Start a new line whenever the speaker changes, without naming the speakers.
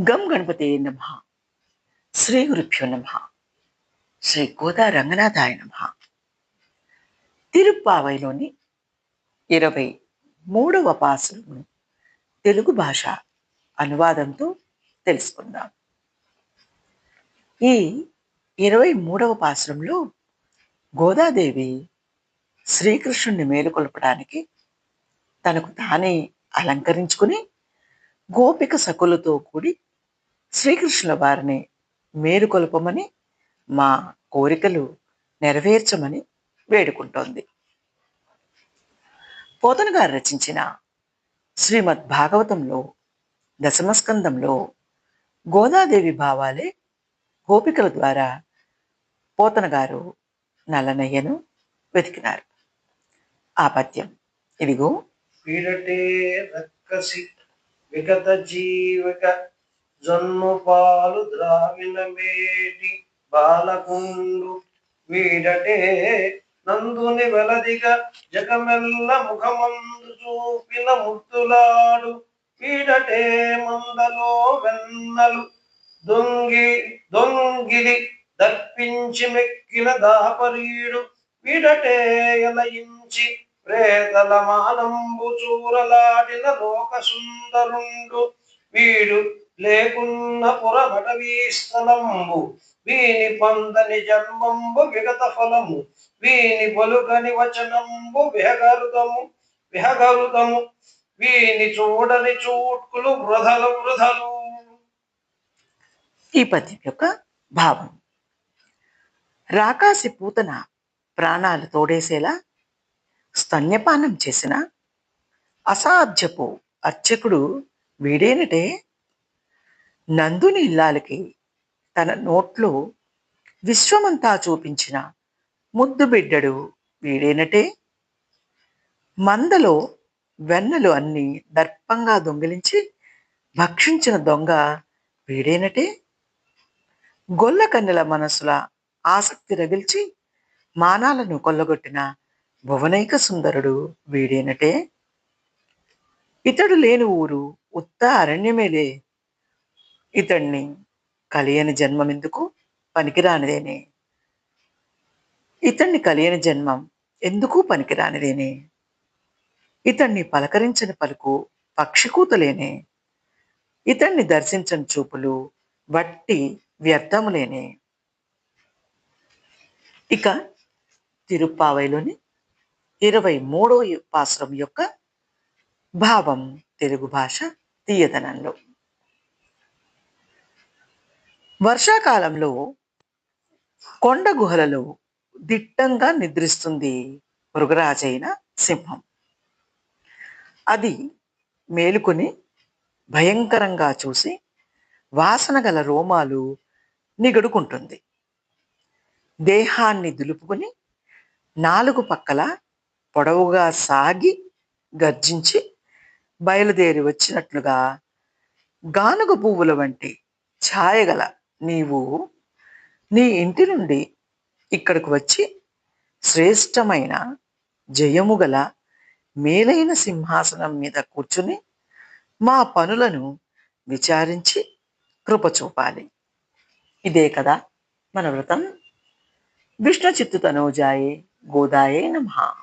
గం గణపతి నమ. శ్రీ గురుభ్యో నమ. శ్రీ గోదా రంగనాథాయ నమ. తిరుప్పావైలోని ఇరవై మూడవ పాసులను తెలుగు భాష అనువాదంతో తెలుసుకుందాం. ఈ ఇరవై మూడవ పాసురంలో గోదాదేవి శ్రీకృష్ణుని మేలుకొల్పడానికి తనకు తానే అలంకరించుకుని గోపిక సకులతో కూడి శ్రీకృష్ణుల వారిని మేలుకొల్పమని మా కోరికలు నెరవేర్చమని వేడుకుంటోంది. పోతన గారు రచించిన శ్రీమద్ భాగవతంలో దశమస్కందంలో గోదాదేవి భావాలే గోపికల ద్వారా పోతన గారు నల్లనయ్యను వెతికినారు. ఆ పద్యం ఇదిగో.
పీడటే రక్కసి విగత జీవక జొన్ను పాలు ద్రావిన మేటి బాలకుండు వీడటే నందుని వెలదిగా జగమెల్ల ముఖమందు చూపిన ముద్దులాడు వీడటే మందలో వెన్నలు దొంగి దొంగిలి దర్పించి మెక్కిన దాపరీడు వీడటే ఎలయించి ప్రేతల మానంబు చూరలాడిన లోకసుందరుండు వీడు లేకున్న పురమటవీ స్థలంబు వీని పొందని జన్మంబు విగత ఫలము వీని పలుకని వచనంబు విహగరుతము విహగరుతము వీని చూడని చూట్కులు వృధలు వృధలు.
ఈ పద్యం యొక్క భావం. రాకాసి పూతన ప్రాణాలు తోడేసేలా స్తన్యపానం చేసిన అసాధ్యపు అర్చకుడు వీడేనటే నందుని ఇల్లాలకి తన నోట్లో విశ్వమంతా చూపించిన ముద్దు బిడ్డడు వీడేనటే? మందలో వెన్నలు అన్ని దర్పంగా దొంగిలించి భక్షించిన దొంగ వీడేనటే? గొల్ల కన్నెల మనసుల ఆసక్తి రగిల్చి మానాలను కొల్లగొట్టిన భువనైక సుందరుడు వీడేనటే? ఇతడు లేని ఊరు ఉత్త అరణ్యమేలే ఇతడిని కలియని జన్మం ఎందుకు పనికిరానిదేనే? ఇతన్ని కలియని జన్మం ఎందుకు పనికిరానిదేనే? ఇతన్ని పలకరించని పలుకు పక్షికూతలేనే? ఇతన్ని దర్శించని చూపులు వట్టి వ్యర్థములేనే? ఇక తిరుప్పావైలోని ఇరవై మూడో పాశ్రం యొక్క భావం తెలుగు భాష తీయదనంలో. వర్షాకాలంలో కొండ గుహలలో దిట్టంగా నిద్రిస్తుంది మృగరాజైన సింహం. అది మేలుకొని భయంకరంగా చూసి వాసన గల రోమాలు నిగడుకుంటుంది. దేహాన్ని దులుపుకొని నాలుగు పక్కల పొడవుగా సాగి గర్జించి బయలుదేరి వచ్చినట్లుగా గానుగ పువ్వుల వంటి ఛాయగల నీవు నీ ఇంటి నుండి ఇక్కడికి వచ్చి శ్రేష్టమైన జయము గల మేలైన సింహాసనం మీద కూర్చుని మా పనులను విచారించి కృప చూపాలి. ఇదే కదా మన వ్రతం. విష్ణు చిత్తు తనోజాయే గోదాయే నమహా